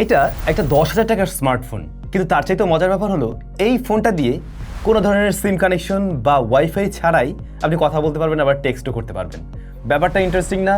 এটা একটা দশ হাজার টাকার স্মার্টফোন কিন্তু তার চাইতে মজার ব্যাপার হলো, এই ফোনটা দিয়ে কোনো ধরনের সিম কানেকশন বা ওয়াইফাই ছাড়াই আপনি কথা বলতে পারবেন, আবার টেক্সটও করতে পারবেন। ব্যাপারটা ইন্টারেস্টিং না।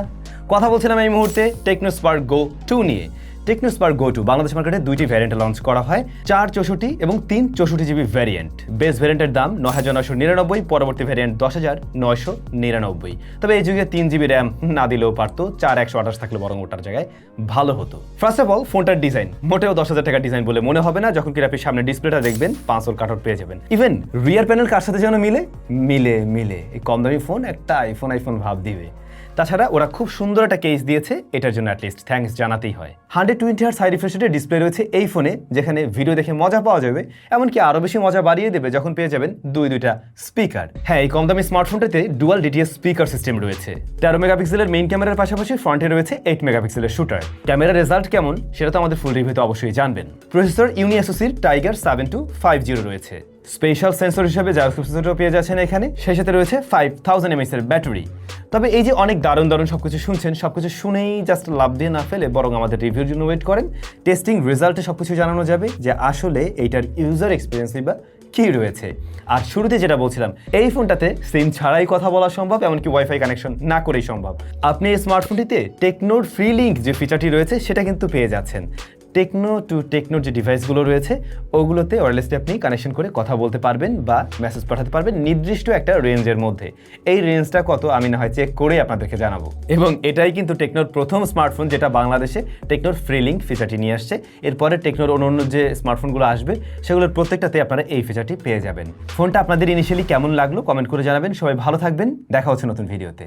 কথা বলছিলাম এই মুহূর্তে টেকনো স্পার্ক গো টু নিয়ে। টেকনো গো টু বাংলাদেশ মার্কেটে দুইটি ভ্যারিয়েন্ট লঞ্চ করা হয়, চার চৌষট্টি এবং তিন চৌষট্টি জিবি ভ্যারিয়েন্ট বেস ভ্যারিয়েন্টের দাম ন হাজার নয়শো নিরানব্বই, পরবর্তী ভ্যারিয়েন্ট দশ হাজার নয়শো নিরানব্বই। তবে এই যুগে তিন জিবি র্যাম না দিলেও পারতো, চার একশো আঠাশ থাকলে বরং ওটার জায়গায় ভালো হতো। ফার্স্ট অফ অল ফোনটার ডিজাইন মোটেও দশ হাজার টাকার ডিজাইন বলে মনে হবে না, যখন কি আপনি সামনে ডিসপ্লেটা দেখবেন, পাঁচশোর কাঠর পেয়ে যাবেন। ইভেন রিয়ার প্যানেল কার সাথে যেন মিলে? মিলে মিলে। এই কম দামি ফোন একটা আইফোন আইফোন ভাব দিবে। তাছাড়া ওরা খুব সুন্দর একটা কেস দিয়েছে, এটার জন্য অ্যাটলিস্ট থ্যাঙ্কস জানাতেই হয়। হান্ড্রেড টোয়েন্টি হার্স হাই রিফ্রেশের ডিসপ্লে রয়েছে এই ফোনে যেখানে ভিডিও দেখে মজা পাওয়া যাবে, এমনকি আরও বেশি মজা বাড়িয়ে দেবে যখন পেয়ে যাবেন দুই দুইটা স্পিকার হ্যাঁ এই কম দামি স্মার্টফোনটাতে ডুয়াল ডিটিএস স্পিকার সিস্টেম রয়েছে। তেরো মেগাপিক্সেলের মেইন ক্যামেরার পাশাপাশি ফ্রন্টে রয়েছে এইট মেগাপিক্সেলের শুটার ক্যামেরার রেজাল্ট কেমন, সেটা তো আমাদের ফুল রিভিউতে অবশ্যই জানবেন। Processor ইউনিএসওসির Tiger seven two five zero রয়েছে। স্পেশাল সেন্সর হিসেবে জাভস্ক্রিপ্ট সেন্সরও পেয়ে যাচ্ছেন এখানে, সেই সাথে রয়েছে ফাইভ থাউজেন্ড এমএস এর ব্যাটারি। তবে এই যে অনেক দারুণ দারুণ সবকিছু শুনছেন, সবকিছু শুনেই জাস্ট লাভ দিয়ে না ফেলে বরং আমাদের রিভিউর জন্য ওয়েট করেন। টেস্টিং রেজাল্টে সবকিছু জানানো যাবে যে আসলে এইটার ইউজার এক্সপিরিয়েন্সই বা কি রয়েছে। আর শুরুতে যেটা বলছিলাম, এই ফোনটাতে সিম ছাড়াই কথা বলা সম্ভব, এমনকি ওয়াইফাই কানেকশন না করেই সম্ভব। আপনি এই স্মার্টফোনটিতে টেকনোর ফ্রি লিঙ্ক যে ফিচারটি রয়েছে, সেটা কিন্তু পেয়ে যাচ্ছেন। টেকনো টু টেকনোর যে ডিভাইসগুলো রয়েছে, ওগুলোতে ওয়ারলেসলি আপনি কানেকশন করে কথা বলতে পারবেন বা মেসেজ পাঠাতে পারবেন নির্দিষ্ট একটা রেঞ্জের মধ্যে। এই রেঞ্জটা কত আমি না হয় চেক করে আপনাদেরকে জানাব। এবং এটাই কিন্তু টেকনোর প্রথম স্মার্টফোন যেটা বাংলাদেশে টেকনোর ফ্রি লিঙ্ক ফিচারটি নিয়ে আসছে। এরপরে টেকনোর অন্য অন্য যে স্মার্টফোনগুলো আসবে, সেগুলোর প্রত্যেকটাতে আপনারা এই ফিচারটি পেয়ে যাবেন। ফোনটা আপনাদের ইনিশিয়ালি কেমন লাগল কমেন্ট করে জানাবেন। সবাই ভালো থাকবেন। দেখা হচ্ছে নতুন ভিডিওতে